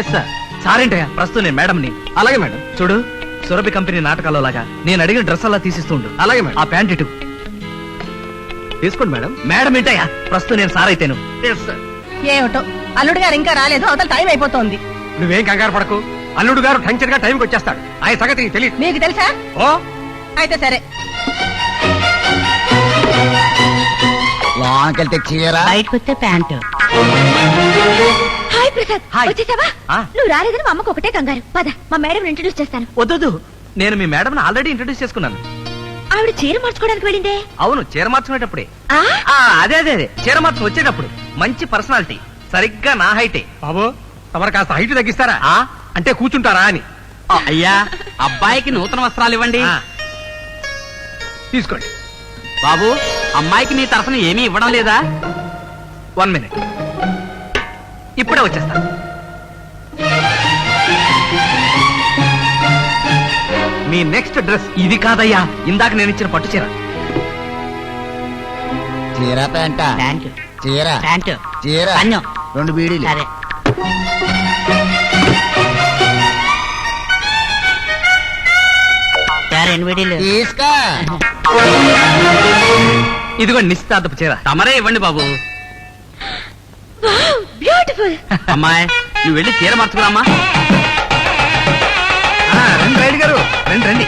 Yes sir సారేంటయ్యా? ప్రస్తుతం నేను మేడంని. అలాగే మేడం. చూడు సురభి కంపెనీ నాటకాల్లో లాగా నేను అడిగిన డ్రెస్ అలా తీసిస్తూ ఉండు. అలాగే మేడం. ఆ ప్యాంట్ ఇటు. తీసుకోండి మేడం. మేడం ఏంటయ్యా? ప్రస్తుతం నేను సార్ అయితేను ఎస్ సార్ ఏమిటో? అల్లుడు గారు ఇంకా రాలేదు. అవతల టైం అయిపోతోంది. నువ్వేం కంగారు పడకు. అల్లుడు గారు టెన్షన్గా టైంకి వచ్చేస్తాడు. ఆయన సంగతి నీకు తెలియదు మీకు తెలుసా? ఓ? అయితే సరే. లోనకెళ్తే చీర? బయటకు వస్తే ప్యాంటు. హాయ్ ప్రసాద్. హాయ్. వచ్చేసావా? ఆ. నువ్వు రాలేదని మా అమ్మకు ఒకటే కంగారు. పద మా మేడం ఇంట్రడ్యూస్ చేస్తాను. వద్దు నేను మీ మేడం ఆల్రెడీ ఇంట్రొడ్యూస్ చేసుకున్నాను. ఆవిడ చీర మార్చుకోవడానికి వెళ్ళిందే? అవును చీర మార్చుకునేటప్పుడే. ఆ? ఆ, అదే అదే అదే. చీర మార్చుకు వచ్చేటప్పుడు. మంచి పర్సనాలిటీ సరిగ్గా నా హైటే బాబు తమరు కాస్త హైట్ తగ్గిస్తారా? ఆ? అంటే కూర్చుంటారా అని. అయ్యా అబ్బాయికి నూతన వస్త్రాలు ఇవ్వండి. ఆ. తీసుకోండి. బాబు అమ్మాయికి మీ తరఫున ఏమీ ఇవ్వడం లేదా? One minute. ఇప్పుడే వచ్చేస్తా. మీ నెక్స్ట్ డ్రెస్ ఇది కాదయ్యా. ఇందాక నేను ఇచ్చిన పట్టు చీర. చీర పెంట ప్యాంటు. చీర? ప్యాంటు. చీర? పన్ను. రెండు బీడీలు. సరే. విడీలు తీసుకో. ఇదిగో నిశ్చితార్థపు చీర. తమరే ఇవ్వండి బాబు. బ్యూటిఫుల్. అమ్మాయి నువ్వు వెళ్ళి చీర మార్చుకురామ్మా. ఆ, రండి రైడ్ గారు రండి రండి.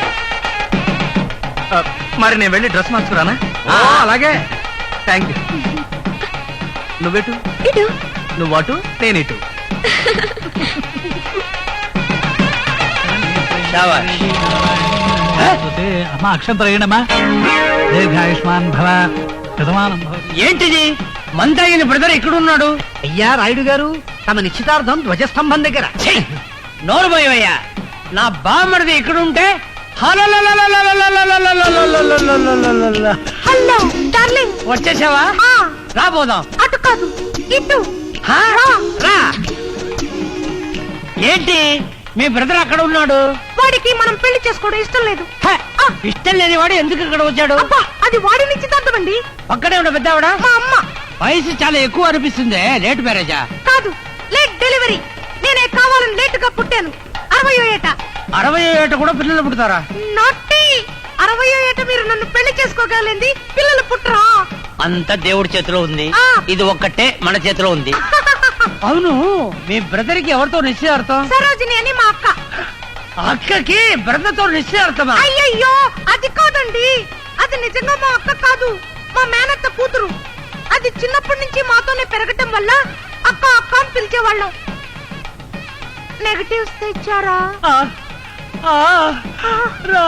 మరి నేను వెళ్ళి డ్రెస్ మార్చుకురానా? ఓ, అలాగే. థ్యాంక్ యూ నువ్వెటు? ఇటు. నువ్వు అటు నేను ఇటు అమ్మా అక్షం ప్రయాణమా దీర్ఘాయుష్మాన్ భవ భవ. ఏంటిది? మందయ్యని బ్రదర్ ఎక్కడున్నాడు? అయ్యా రాయుడు గారు తమ నిశ్చితార్థం ధ్వజస్తంభం దగ్గర. నోరు పోయవయ్యా నా బామ్మడిది ఎక్కడుంటే? హలో డార్లింగ్ వచ్చేసావా రాబోదాం అటు కాదు ఇటు హా? రా ఏంటి మీ బ్రదర్ అక్కడ ఉన్నాడు వాడికి మనం పెళ్ళి చేసుకోవడం ఇష్టం లేదు ఇష్టం లేని వాడు ఎందుకు ఇక్కడ వచ్చాడు అది వాడి పక్కనే ఉన్న పెద్దావిడ మా అమ్మ వయసు చాలా ఎక్కువ అనిపిస్తుంది లేట్ మ్యారేజా కాదు లేట్ డెలివరీ నేనే కావాలని లేట్గా పుట్టాను. అరవయో ఏట. అరవై ఏట కూడా పిల్లలు పుడతారా? నాటి అరవయో ఏట మీరు నన్ను పెళ్ళి చేసుకోగలింది పిల్లలు పుట్టరా? అంత దేవుడి చేతిలో ఉంది. ఇది ఒక్కటే మన చేతిలో ఉంది. అవును మీ బ్రదర్కి ఎవరితో నిశ్చయార్థం? సరోజిని అని మా అక్క. అక్కకి బ్రదర్తో నిశ్చయార్థమా? అయ్యయ్యో అది కాదండి. అది నిజంగా మా అక్క కాదు. మా మేనత్త కూతురు. అది చిన్నప్పటి నుంచి మాతోనే పెరగటం వల్ల అక్క అక్క అని పిలిచేవాళ్ళం. నెగటివ్స్ తెచ్చారా? ఆ, ఆ, రా.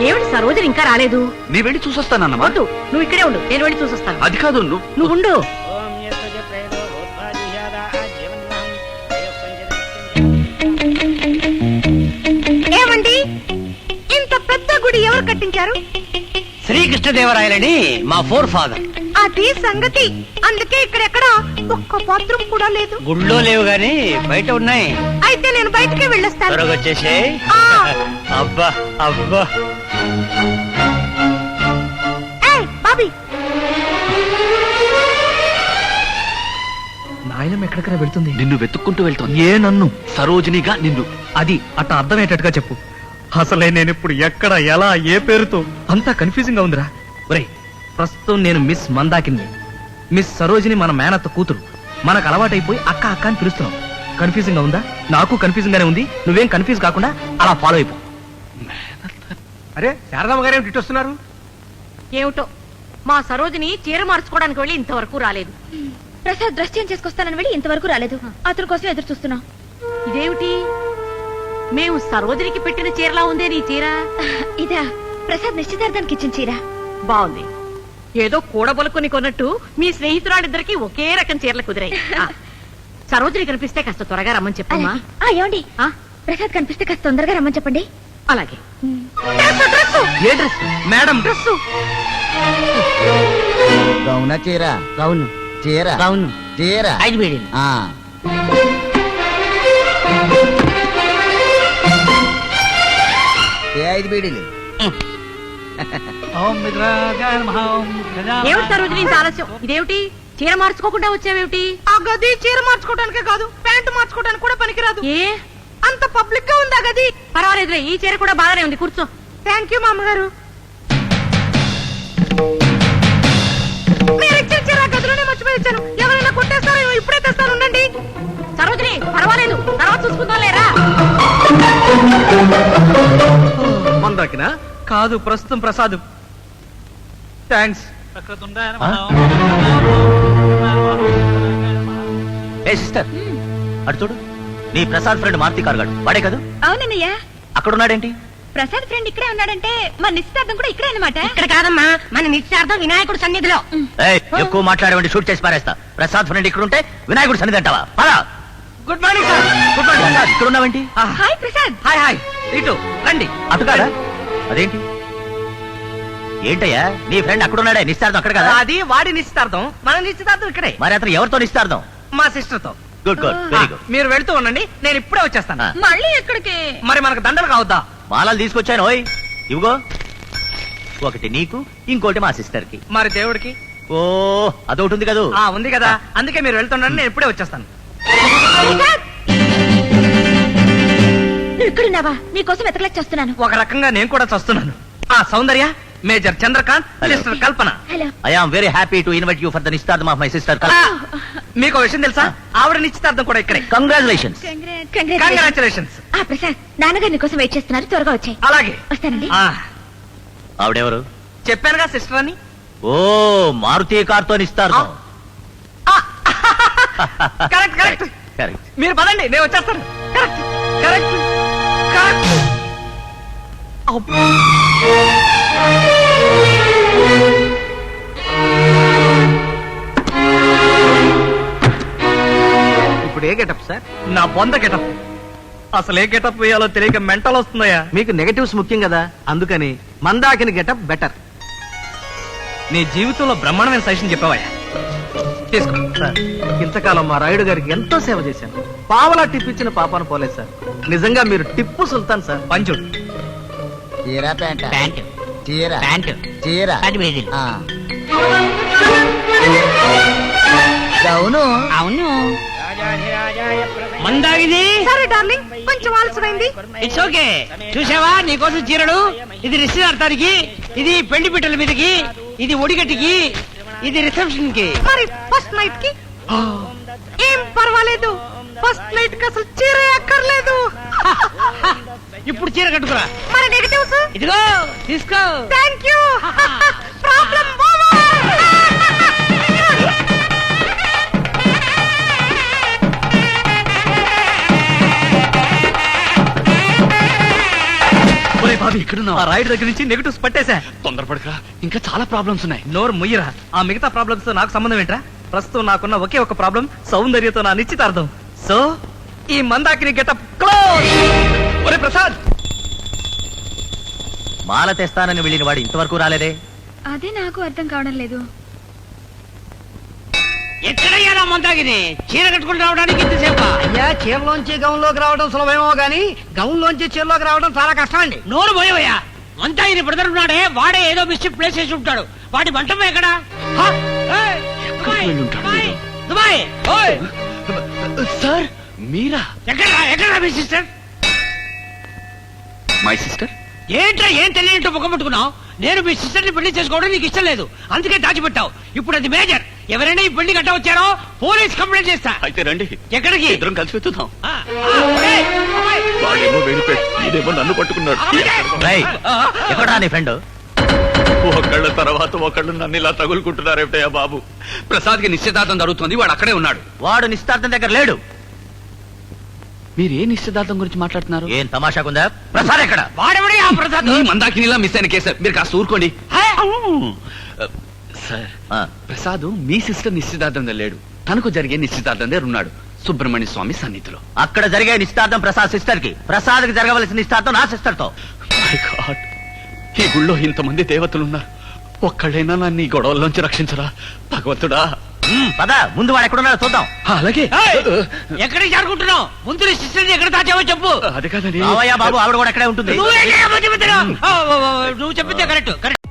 ఏమిటి సరోజని ఇంకా రాలేదు? నీ వెళ్ళి చూసొస్తానన్నమా? వద్దు నువ్వు ఇక్కడే ఉండు నేను వెళ్ళి చూసొస్తాను. అది కాదు నువ్వు నువ్వు ఉండు. గుడి ఎవరు కట్టించారు? శ్రీకృష్ణదేవరాయలని మా ఫోర్ ఫాదర్. అది సంగతి. అందుకే ఇక్కడెక్కడ ఒక్క బాత్రూమ్ కూడా లేదు. గుళ్ళో లేవు గాని బయట ఉన్నాయి. అయితే నేను బయటికి వెళ్ళొస్తాను. త్వరగా వచ్చేసే ఆ. అబ్బా అబ్బా. ఏయ్, బాబీ. నాయనం ఎక్కడికైనా వెళ్తుంది. నిన్ను వెతుక్కుంటూ వెళ్తుంది. ఏ నన్ను? సరోజినిగా నిన్ను. అది అట్ట అర్థమయ్యేటట్టుగా చెప్పు. అసలే నేను ఇప్పుడు ఎక్కడ ఎలా ఏ పేరుతో? అంతా కన్ఫ్యూజింగ్గా ఉందిరా. ఒరేయ్ ప్రస్తుతం నేను మిస్ మందాకిని. మిస్ సరోజిని మన మేనత్త కూతురు. మనకు అలవాటైపోయి అక్క అక్క అని పిలుస్తున్నాం. కన్ఫ్యూజింగ్గా ఉందా? నాకు కన్ఫ్యూజింగ్ గానే ఉంది. నువ్వేం కన్ఫ్యూజ్ కాకుండా అలా ఫాలో అయిపో. అరే శారదమ్మ గారు ఏమిటి వస్తున్నారు ఏమిటో? మా సరోజిని చీర మార్చుకోవడానికి వెళ్ళి ఇంతవరకు రాలేదు. ప్రసాద్ డ్రెస్ చేంజ్ చేసుకొస్తానని వెళ్ళి ఇంతవరకు రాలేదు. అతని కోసం ఎదురు చూస్తున్నాం. ఇదేమిటి? మేము సరోజినికి పెట్టిన చీరలా ఉందే నీ చీర? ఇదా ప్రసాద్ నిశ్చితార్థానికి ఇచ్చిన చీర. బాగుంది. ఏదో కూడబలుకొని కొన్నట్టు మీ స్నేహితురాలిద్దరికి ఒకే రకం చీరలు కుదిరాయి. ఆ, సరోజిని కనిపిస్తే కాస్త త్వరగా రమ్మని చెప్పమ్మా. ఆ, ఏమండి? ఆ, ప్రసాద్ కనిపిస్తే కాస్త తొందరగా రమ్మని చెప్పండి. అలాగే. ఏ డ్రెస్ మేడం. డ్రెస్ గౌన చీర? గౌను. చీర? గౌను. చీర? ఐదు బీడీలు. ఆ. ఐదు బీడీలు. ఏమిటి సరోజిని ఇంత ఆలస్యం? ఇదేమిటి? చీర మార్చుకోకుండా వచ్చావేమిటి? ఆ గది చీర మార్చుకోవడానికే కాదు ప్యాంటు మార్చుకోవడానికి కూడా పనికిరాదు. ఏ? అంత పబ్లిక్గా ఉందా గది? పర్వాలేదులే ఈ చీర కూడా బాగానే ఉంది కూర్చో. థ్యాంక్ యూ మామగారు. మీరు ఇచ్చిన చీర గదిలోనే మర్చిపోయి ఇచ్చాను ఎవరైనా కొట్టేస్తారో ఇప్పుడే తెస్తాను ఉండండి. సరోజిని పర్వాలేదు. తర్వాత చూసుకుందాం లేరా? మందాకినా? కాదు ప్రస్తుతం ప్రసాద్. థ్యాంక్స్. ఏ సిస్టర్ అటు చూడు. నీ ప్రసాద్ ఫ్రెండ్ మారుతి కార్గాడు వాడే కదా? అవునన్నయ్య. అక్కడ ఉన్నాడేంటి ప్రసాద్ ఫ్రెండ్ ఇక్కడే ఉన్నాడంటే మన నిశ్చితార్థం కూడా ఇక్కడే అనమాట ఇక్కడ కాదమ్మా మన నిశ్చార్థం వినాయకుడు సన్నిధిలో. ఏయ్, ఎక్కువ మాట్లాడేవండి షూట్ చేసి పారేస్తా. ప్రసాద్ ఫ్రెండ్ ఇక్కడ ఉంటే వినాయకుడు సన్నిధి అంటావా? పదా. Good morning sir good morning Prasad ఇక్కడ ఉన్నావేంటి? హాయ్ ప్రసాద్ హాయ్ హాయ్ ఇటు రండి. అటు కాదా అదేంటి? ఏంటయ్యా? నీ ఫ్రెండ్ అక్కడ ఉన్నాడే నిస్తార్థం అక్కడ కదా? అది వాడి నిశ్చితార్థం. మన నిశ్చితార్థం ఇక్కడే. మరి అతను ఎవరితో నిస్తార్థం మా సిస్టర్తో. గుడ్ గుడ్ వెరీ గుడ్ మీరు వెళ్తూ ఉండండి. నేను ఇప్పుడే వచ్చేస్తాను. ఆ. మళ్ళీ ఎక్కడికి? మరి మనకు దండలు కావద్దా? మాలలు తీసుకొచ్చాను ఓయ్. ఇవిగో ఒకటి నీకు ఇంకోటి మా సిస్టర్కి మరి దేవుడికి? ఓ అదొకటి ఉంది కదా? ఆ ఉంది కదా. అందుకే మీరు వెళ్తుండండి నేను ఇప్పుడే వచ్చేస్తాను. ఇక్కడున్నావా? నీకోసం ఎతకలేక చేస్తున్నాను. ఒక రకంగా నేను కూడా చస్తున్నాను. ఆ Soundarya major Chandrakant Kalpana. Hello I am very happy to invite you for the నిస్తార్థం of my sister మీకు విషయం తెలుసా? ఆవిడ నిశ్చితార్థం కూడా ఇక్కడే. కంగ్రాచులేషన్స్ కంగ్రాచులేషన్స్ ఆ ప్రసాద్ నాన్నగారు నీకోసం వెయిట్ చేస్తున్నారు. త్వరగా వచ్చాయి. అలాగే. వస్తానండి. ఆ, ఆవిడెవరు? చెప్పానుగా సిస్టర్ అని. ఓ మారుతి కార్తో నిస్తార్థం కరెక్ట్ కరెక్ట్. కరెక్ట్. మీరు పదండి నేను వచ్చేస్తాను. Correct correct correct. ఇప్పుడు ఏ గెటప్ సార్? నా బొంద గెటప్. అసలు ఏ గెటప్ వేయాలో తెలియక మెంటల్ వస్తుందయ్యా. మీకు నెగటివ్స్ ముఖ్యం కదా అందుకని మందాకిని గెటప్ బెటర్. నీ జీవితంలో బ్రహ్మాండమైన సజెషన్ చెప్పావయ్యా. తీసుకో. సార్ ఇంతకాలం మా రాయుడు గారికి ఎంతో సేవ చేశాను. పావలా టిప్ ఇచ్చిన పాపాను పోలేదు సార్. నిజంగా మీరు టిప్పు సుల్తాన్ సార్. పంచుడు చీర ప్యాంట. ప్యాంట్. చీర. ప్యాంట్. చీర. గౌను అవును. మందాగిది. సరే డార్లింగ్. కొంచెం ఆలస్యమైంది. ఇట్స్ ఓకే చూసావా? నీకోసం చీరడు ఇది నిశ్చితార్థానికి ఇది పెళ్ళి పిట్టల మీదకి ఇది ఒడిగట్టికి ఇది రిసెప్షన్కి మరి ఫస్ట్ నైట్కి ఏం పర్వాలేదు. ఫస్ట్ నైట్కి అసలు చీర అక్కర్లేదు ఇప్పుడు చీర కట్టుకురా. మరి నెగటివ్స్? ఇదిగో తీసుకో. థ్యాంక్ యూ ప్రాబ్లం ఇక్కడ ఆ రాయుడు దగ్గర నుంచి నెగటివ్స్ పట్టేశా. తొందరపడక ఇంకా చాలా ప్రాబ్లమ్స్ ఉన్నాయి. నోరు ముయ్యరా. ఆ మిగతా ప్రాబ్లమ్స్తో నాకు సంబంధం ఏంట్రా? ప్రస్తుతం నాకున్న ఒకే ఒక ప్రాబ్లం సౌందర్యతో నా నిశ్చితార్థం. సో ఈ మందాకిని గెటప్ క్లోజ్ ఒరే ప్రసాద్! మాల తెస్తానని వెళ్ళిన వాడు ఇంతవరకు రాలేదే? అదే నాకు అర్థం కావడం లేదు. ఎక్కడయ్యారా మందాగిని చీర కట్టుకుని రావడానికి ఇంతసేపా? అయ్యా చీరలోంచి గౌన్లోకి రావడం సులభమేమో గానీ గౌన్లోంచి చీరలోకి రావడం చాలా కష్టం అండి నోరు పోయవయ్యా. మంతాగిని బ్రదర్ ఉన్నాడే వాడే ఏదో మిస్టేక్ ప్లేస్ చేసి ఉంటాడు. వాడి మంటపం ఎక్కడ? దుబాయ్, సార్ మీరా? ఎక్కడ ఎక్కడ మీ సిస్టర్ మై సిస్టర్ ఏంట్రా ఏం తెలియనట్టు ముఖం పెట్టుకున్నావు నేను మీ సిస్టర్ని పెళ్ళి చేసుకోవడం నీకు ఇష్టం లేదు. అందుకే దాచిపెట్టావు. ఇప్పుడు అది మేజర్ ఎవరైనా ఈ పెళ్ళి కట్ట వచ్చారో పోలీస్ కంప్లైంట్ చేస్తా. అయితే రండి. ఎక్కడికి? ఇద్దరం కలిసి వాడేమో ఇదేమో నన్ను పట్టుకున్నాడు రేయ్, ఎక్కడా నీ ఫ్రెండ్? ఒకళ్ళ తర్వాత ఒకళ్ళు నన్ను ఇలా తగులుకుంటున్నారేమిటయ్యా బాబు? ప్రసాద్కి నిశ్చితార్థం జరుగుతుంది వాడు అక్కడే ఉన్నాడు. వాడు నిశ్చితార్థం దగ్గర లేడు. మీరు ఏ నిశ్చితార్థం గురించి మాట్లాడుతున్నారు? ఏం తమాషాకుందా ప్రసాద్ ఎక్కడ? వాడెవడి ఆ ప్రసాద్? ఈ మందాకినిలా మిస్ అయిన కేసు. మీరు కాస్త ఊరుకోండి. సార్ ప్రసాద్ మీ సిస్టర్ నిశ్చితార్థం లేడు. తనకు జరిగే నిశ్చితార్థం దగ్గర ఉన్నాడు. సుబ్రహ్మణ్య స్వామి సన్నిధిలో. అక్కడ జరిగే నిశ్చితార్థం ప్రసాద్ సిస్టర్కి ప్రసాద్కి జరగవలసిన నిశ్చితార్థం నా సిస్టర్తో మై గాడ్ ఈ గుళ్ళో ఇంతమంది దేవతలు ఉన్నారు ఒక్కళ్ళైనా నన్ను ఈ గొడవల్లోంచి రక్షించరా? భగవంతుడా. పద ముందు వాడు ఎక్కడున్నాడో చూద్దాం. అలాగే. ఎక్కడికి చేరుకుంటున్నావు? ముందు నీ సిస్టర్ ఎక్కడ దాచావో చెప్పు. అది కాదండి. బాబు ఆవిడ కూడా ఎక్కడే ఉంటుంది. నువ్వు చెప్పిందే కరెక్ట్ కరెక్ట్.